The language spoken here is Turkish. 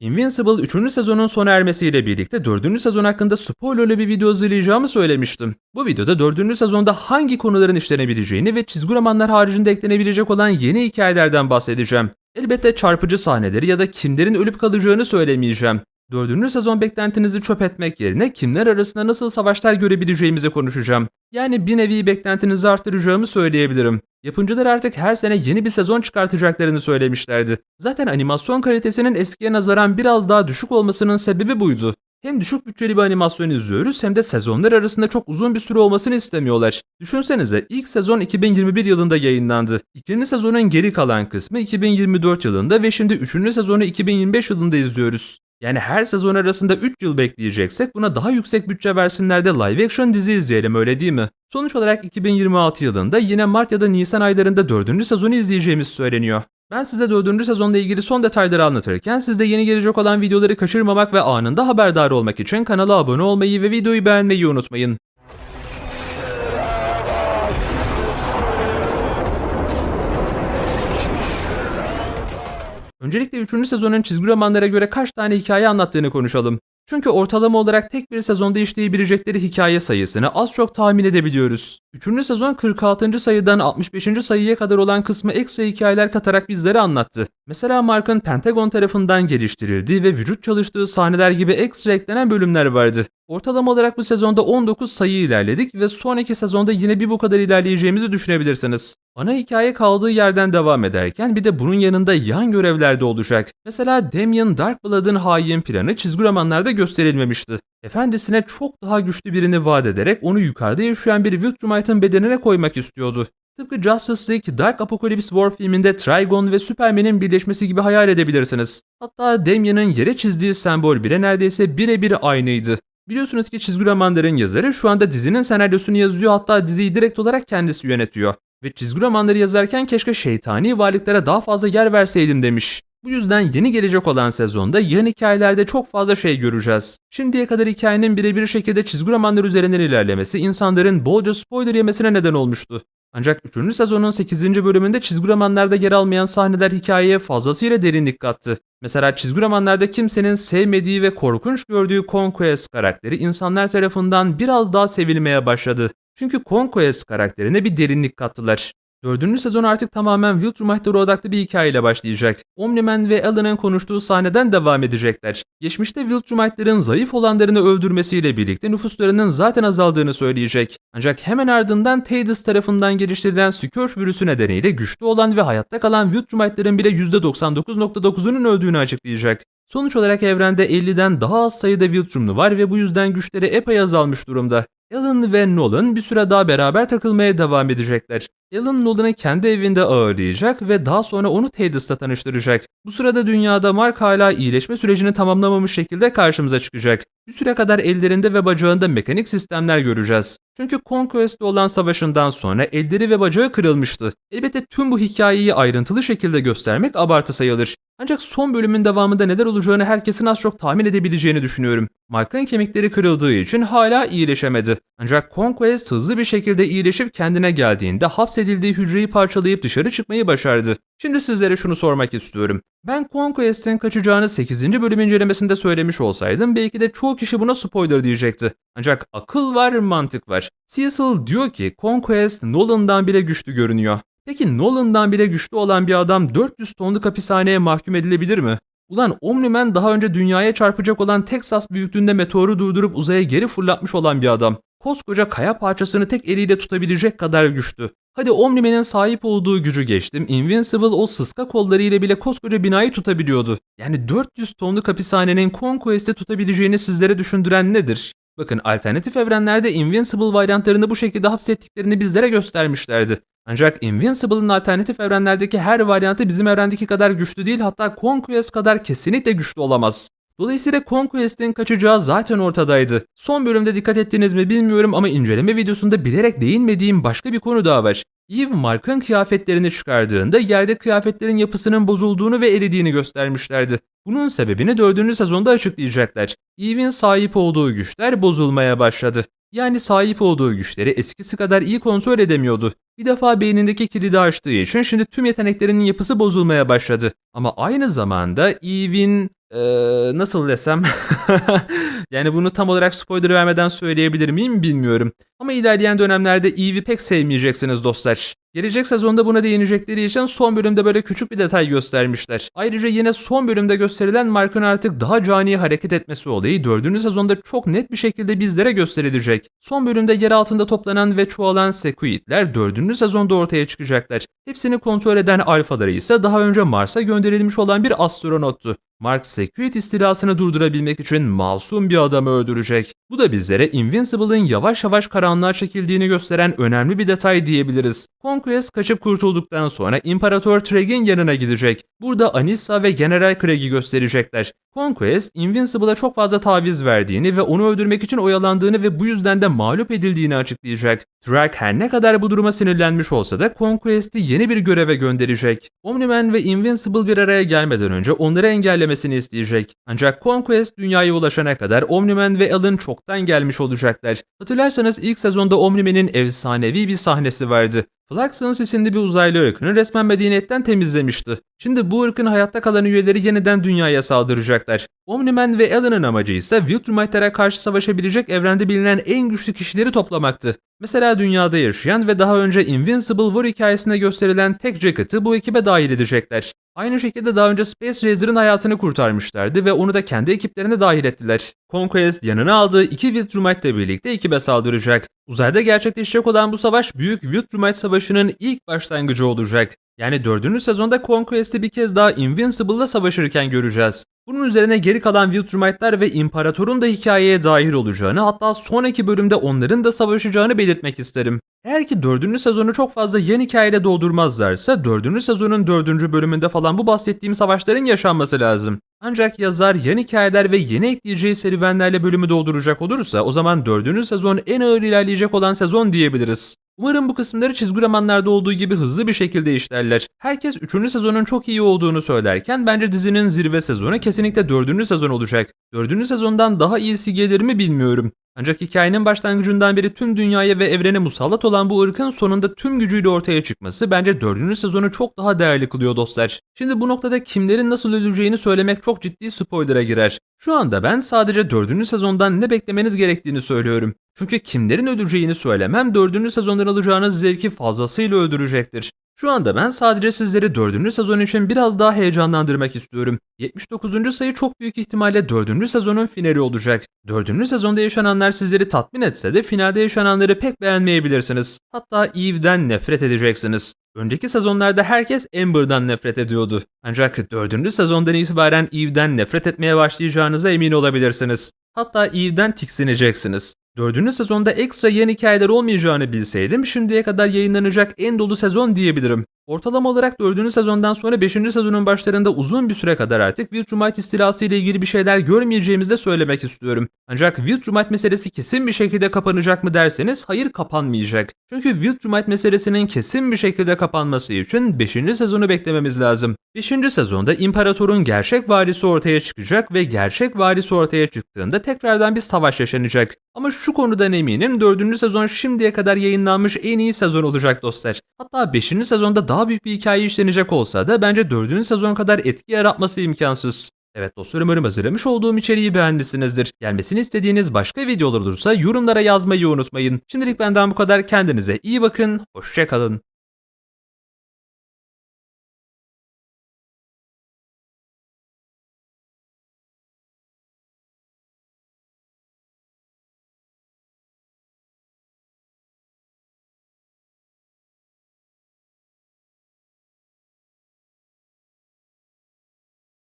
Invincible 3. sezonun sona ermesiyle birlikte 4. sezon hakkında spoilerlı bir video hazırlayacağımı söylemiştim. Bu videoda 4. sezonda hangi konuların işlenebileceğini ve çizgi romanlar haricinde eklenebilecek olan yeni hikayelerden bahsedeceğim. Elbette çarpıcı sahneleri ya da kimlerin ölüp kalacağını söylemeyeceğim. 4. sezon beklentinizi çöp etmek yerine kimler arasında nasıl savaşlar görebileceğimizi konuşacağım. Yani bir nevi beklentinizi arttıracağımı söyleyebilirim. Yapımcılar artık her sene yeni bir sezon çıkartacaklarını söylemişlerdi. Zaten animasyon kalitesinin eskiye nazaran biraz daha düşük olmasının sebebi buydu. Hem düşük bütçeli bir animasyon izliyoruz hem de sezonlar arasında çok uzun bir süre olmasını istemiyorlar. Düşünsenize ilk sezon 2021 yılında yayınlandı. İkinci sezonun geri kalan kısmı 2024 yılında ve şimdi üçüncü sezonu 2025 yılında izliyoruz. Yani her sezon arasında 3 yıl bekleyeceksek buna daha yüksek bütçe versinler de live action dizi izleyelim öyle değil mi? Sonuç olarak 2026 yılında yine Mart ya da Nisan aylarında 4. sezonu izleyeceğimiz söyleniyor. Ben size 4. sezonla ilgili son detayları anlatırken siz de yeni gelecek olan videoları kaçırmamak ve anında haberdar olmak için kanala abone olmayı ve videoyu beğenmeyi unutmayın. Öncelikle 3. sezonun çizgi romanlara göre kaç tane hikaye anlattığını konuşalım. Çünkü ortalama olarak tek bir sezonda işleyebilecekleri hikaye sayısını az çok tahmin edebiliyoruz. 3. sezon 46. sayıdan 65. sayıya kadar olan kısmı ekstra hikayeler katarak bizlere anlattı. Mesela Mark'ın Pentagon tarafından geliştirildiği ve vücut çalıştığı sahneler gibi ekstra eklenen bölümler vardı. Ortalama olarak bu sezonda 19 sayı ilerledik ve sonraki sezonda yine bir bu kadar ilerleyeceğimizi düşünebilirsiniz. Ana hikaye kaldığı yerden devam ederken bir de bunun yanında yan görevler de olacak. Mesela Damien Darkblood'ın hain planı çizgi romanlarda gösterilmemişti. Efendisine çok daha güçlü birini vaat ederek onu yukarıda yaşayan bir Viltrumite'ın bedenine koymak istiyordu. Tıpkı Justice League Dark Apocalypse War filminde Trigon ve Superman'in birleşmesi gibi hayal edebilirsiniz. Hatta Damien'in yere çizdiği sembol bile neredeyse birebir aynıydı. Biliyorsunuz ki çizgi romanların yazarı şu anda dizinin senaryosunu yazıyor hatta diziyi direkt olarak kendisi yönetiyor. Ve çizgi romanları yazarken keşke şeytani varlıklara daha fazla yer verseydim demiş. Bu yüzden yeni gelecek olan sezonda yan hikayelerde çok fazla şey göreceğiz. Şimdiye kadar hikayenin birebir şekilde çizgi romanlar üzerinden ilerlemesi insanların bolca spoiler yemesine neden olmuştu. Ancak 3. sezonun 8. bölümünde çizgi romanlarda yer almayan sahneler hikayeye fazlasıyla derinlik kattı. Mesela çizgi romanlarda kimsenin sevmediği ve korkunç gördüğü Conquest karakteri insanlar tarafından biraz daha sevilmeye başladı. Çünkü Conquest karakterine bir derinlik kattılar. Dördüncü sezon artık tamamen Viltrumite'lara odaklı bir hikayeyle başlayacak. Omni-Man ve Alan'ın konuştuğu sahneden devam edecekler. Geçmişte Viltrumite'ların zayıf olanlarını öldürmesiyle birlikte nüfuslarının zaten azaldığını söyleyecek. Ancak hemen ardından Tadus tarafından geliştirilen Scourge virüsü nedeniyle güçlü olan ve hayatta kalan Viltrumite'ların bile %99.9'unun öldüğünü açıklayacak. Sonuç olarak evrende 50'den daha az sayıda Viltrumlu var ve bu yüzden güçleri epey azalmış durumda. Alan ve Nolan bir süre daha beraber takılmaya devam edecekler. Alan Nolan'ı kendi evinde ağırlayacak ve daha sonra onu Tadus'la tanıştıracak. Bu sırada dünyada Mark hala iyileşme sürecini tamamlamamış şekilde karşımıza çıkacak. Bir süre kadar ellerinde ve bacağında mekanik sistemler göreceğiz. Çünkü Conquest'te olan savaşından sonra elleri ve bacağı kırılmıştı. Elbette tüm bu hikayeyi ayrıntılı şekilde göstermek abartı sayılır. Ancak son bölümün devamında neler olacağını herkesin az çok tahmin edebileceğini düşünüyorum. Mark'ın kemikleri kırıldığı için hala iyileşemedi. Ancak Conquest hızlı bir şekilde iyileşip kendine geldiğinde hapsedildiği hücreyi parçalayıp dışarı çıkmayı başardı. Şimdi sizlere şunu sormak istiyorum. Ben Conquest'in kaçacağını 8. bölüm incelemesinde söylemiş olsaydım belki de çoğu kişi buna spoiler diyecekti. Ancak akıl var, mantık var. Cecil diyor ki Conquest Nolan'dan bile güçlü görünüyor. Peki Nolan'dan bile güçlü olan bir adam 400 tonluk hapishaneye mahkum edilebilir mi? Ulan Omni-Man daha önce dünyaya çarpacak olan Texas büyüklüğünde meteoru durdurup uzaya geri fırlatmış olan bir adam. Koskoca kaya parçasını tek eliyle tutabilecek kadar güçlü. Hadi Omni-Man'in sahip olduğu gücü geçtim. Invincible o sıska kollarıyla bile koskoca binayı tutabiliyordu. Yani 400 tonluk hapishanenin Conquest'i tutabileceğini sizlere düşündüren nedir? Bakın alternatif evrenlerde Invincible varyantlarını bu şekilde hapsettiklerini bizlere göstermişlerdi. Ancak Invincible'ın alternatif evrenlerdeki her varyantı bizim evrendeki kadar güçlü değil hatta Conquest kadar kesinlikle güçlü olamaz. Dolayısıyla Conquest'in kaçacağı zaten ortadaydı. Son bölümde dikkat ettiniz mi bilmiyorum ama inceleme videosunda bilerek değinmediğim başka bir konu daha var. Eve Mark'ın kıyafetlerini çıkardığında yerde kıyafetlerin yapısının bozulduğunu ve eridiğini göstermişlerdi. Bunun sebebini 4. sezonda açıklayacaklar. Eve'in sahip olduğu güçler bozulmaya başladı. Yani sahip olduğu güçleri eskisi kadar iyi kontrol edemiyordu. Bir defa beynindeki kilidi açtığı için şimdi tüm yeteneklerinin yapısı bozulmaya başladı. Ama aynı zamanda Eve'in Ee, nasıl desem? yani bunu tam olarak spoiler vermeden söyleyebilir miyim bilmiyorum. Ama ilerleyen dönemlerde Eve'i pek sevmeyeceksiniz dostlar. Gelecek sezonda buna değinecekleri için son bölümde böyle küçük bir detay göstermişler. Ayrıca yine son bölümde gösterilen Mark'ın artık daha cani hareket etmesi olayı 4. sezonda çok net bir şekilde bizlere gösterilecek. Son bölümde yer altında toplanan ve çoğalan Sequid'ler 4. sezonda ortaya çıkacaklar. Hepsini kontrol eden alfaları ise daha önce Mars'a gönderilmiş olan bir astronottu. Mark Sequid istilasını durdurabilmek için masum bir adamı öldürecek. Bu da bizlere Invincible'ın yavaş yavaş karanlığa çekildiğini gösteren önemli bir detay diyebiliriz. Conquest kaçıp kurtulduktan sonra İmparator Treg'in yanına gidecek. Burada Anissa ve General Craig'i gösterecekler. Conquest, Invincible'a çok fazla taviz verdiğini ve onu öldürmek için oyalandığını ve bu yüzden de mağlup edildiğini açıklayacak. Trek her ne kadar bu duruma sinirlenmiş olsa da Conquest'i yeni bir göreve gönderecek. Omni-Man ve Invincible bir araya gelmeden önce onları engellemesini isteyecek. Ancak Conquest dünyaya ulaşana kadar Omni-Man ve Alan çoktan gelmiş olacaklar. Hatırlarsanız ilk sezonda Omni-Man'in efsanevi bir sahnesi vardı. Flaxons isimli bir uzaylı ırkını resmen medeniyetten temizlemişti. Şimdi bu ırkın hayatta kalan üyeleri yeniden dünyaya saldıracaklar. Omni-Man ve Alan'ın amacı ise Viltrumitlere karşı savaşabilecek evrende bilinen en güçlü kişileri toplamaktı. Mesela dünyada yaşayan ve daha önce Invincible War hikayesinde gösterilen tek Jacket'ı bu ekibe dahil edecekler. Aynı şekilde daha önce Space Razor'ın hayatını kurtarmışlardı ve onu da kendi ekiplerine dahil ettiler. Conquest yanına aldığı iki Viltrumite ile birlikte ekibe saldıracak. Uzayda gerçekleşecek olan bu savaş Büyük Viltrumite Savaşı'nın ilk başlangıcı olacak. Yani dördüncü sezonda Conquest'i bir kez daha Invincible'la savaşırken göreceğiz. Bunun üzerine geri kalan Viltrumite'lar ve İmparator'un da hikayeye dahil olacağını hatta sonraki bölümde onların da savaşacağını belirtmek isterim. Eğer ki 4. sezonu çok fazla yeni hikayeyle doldurmazlarsa 4. sezonun 4. bölümünde falan bu bahsettiğim savaşların yaşanması lazım. Ancak yazar yan hikayeler ve yeni ekleyeceği serüvenlerle bölümü dolduracak olursa o zaman 4. sezon en ağır ilerleyecek olan sezon diyebiliriz. Umarım bu kısımları çizgi romanlarda olduğu gibi hızlı bir şekilde işlerler. Herkes 3. sezonun çok iyi olduğunu söylerken bence dizinin zirve sezonu kesinlikle 4. sezon olacak. 4. sezondan daha iyisi gelir mi bilmiyorum. Ancak hikayenin başlangıcından beri tüm dünyaya ve evrene musallat olan bu ırkın sonunda tüm gücüyle ortaya çıkması bence 4. sezonu çok daha değerli kılıyor dostlar. Şimdi bu noktada kimlerin nasıl öleceğini söylemek çok ciddi spoiler'a girer. Şu anda ben sadece 4. sezondan ne beklemeniz gerektiğini söylüyorum. Çünkü kimlerin öleceğini söylemem 4. sezondan alacağınız zevki fazlasıyla öldürecektir. Şu anda ben sadece sizleri 4. sezon için biraz daha heyecanlandırmak istiyorum. 79. sayı çok büyük ihtimalle 4. sezonun finali olacak. 4. sezonda yaşananlar sizleri tatmin etse de finalde yaşananları pek beğenmeyebilirsiniz. Hatta Eve'den nefret edeceksiniz. Önceki sezonlarda herkes Amber'dan nefret ediyordu. Ancak 4. sezondan itibaren Eve'den nefret etmeye başlayacağınıza emin olabilirsiniz. Hatta Eve'den tiksineceksiniz. Dördüncü sezonda ekstra yeni hikayeler olmayacağını bilseydim şimdiye kadar yayınlanacak en dolu sezon diyebilirim. Ortalama olarak 4. sezondan sonra 5. sezonun başlarında uzun bir süre kadar artık Viltrumite istilası ile ilgili bir şeyler görmeyeceğimizi de söylemek istiyorum. Ancak Viltrumite meselesi kesin bir şekilde kapanacak mı derseniz hayır kapanmayacak. Çünkü Viltrumite meselesinin kesin bir şekilde kapanması için 5. sezonu beklememiz lazım. 5. sezonda İmparator'un gerçek varisi ortaya çıkacak ve gerçek varisi ortaya çıktığında tekrardan bir savaş yaşanacak. Ama şu konudan eminim 4. sezon şimdiye kadar yayınlanmış en iyi sezon olacak dostlar. Hatta 5. sezonda daha büyük bir hikaye işlenecek olsa da bence 4. sezon kadar etki yaratması imkansız. Evet dostlarım umarım hazırlamış olduğum içeriği beğenmişsinizdir. Gelmesini istediğiniz başka videolar olursa yorumlara yazmayı unutmayın. Şimdilik benden bu kadar. Kendinize iyi bakın. Hoşçakalın.